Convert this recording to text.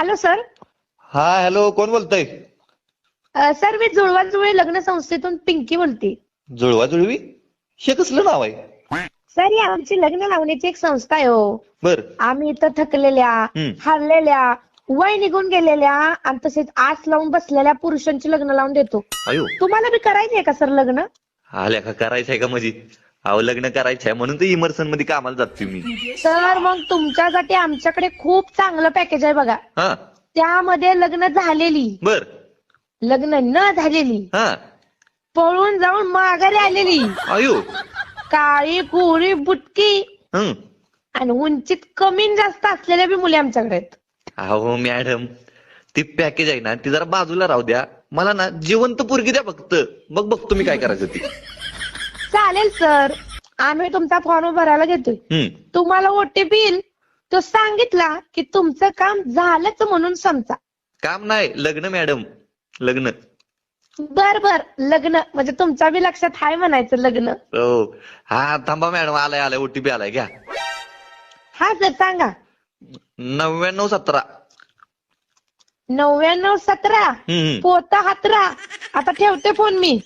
Hello sir हा hello कोण बोलतय? अ, सर मी जुळवा जुळे लग्न संस्थेतून पिंकी बोलते. जुळवा जुळवी? हे कसलं नाव आहे? सर ही आमची लग्न लावण्याची एक संस्था आहे हो. बर. आम्ही इथं थकलेल्या. हरलेल्या वय निघून गेलेल्या आणि तसेच आस लावून बसलेल्या पुरुषांची लग्न लावून देतो. अयो. तुम्हाला बी करायची आहे का सर लग्न? आल्या का करायचंय का माझी अहो लग्न करायचंय म्हणून तर इमर्सनमध्ये कामाला जातोय मी. सर मग तुमच्यासाठी आमच्याकडे खूप चांगलं पॅकेज आहे बघा. हा. त्यामध्ये लग्न झालेली. बर. लग्न न झालेली. हा. पळून जाऊन माघारी आलेली. अयो. काळी कुळी बुटकी. हं. आणि उंचीत कमी न जास्त असलेल्या बी मुली आमच्याकडे आहेत. अहो मॅडम ती पॅकेज आहे ना ती जरा बाजूला राहू द्या. मला ना जिवंत पोरगी द्या फक्त. मग बघतो मी काय करायचं ती. चालेल सर. आम्ही तुमचा फॉर्म भरायला घेतोय. हम्म. तुम्हाला ओटीपी येईल. तो सांगितला की तुमचं काम झालंच म्हणून समजा काम नाही लग्न मॅडम. लग्न. बर बर. लग्न. म्हणजे तुमच्या बी लक्षात हाय म्हणायचं लग्न. हो. हा थांबा मॅडम. आलाय आलाय. ओटीपी आलाय. घ्या. हा सर. सांगा. नव्याण्णव सतरा. नव्याण्णव सतरा. हम्म. पोता हातरा. आता ठेवते फोन मी.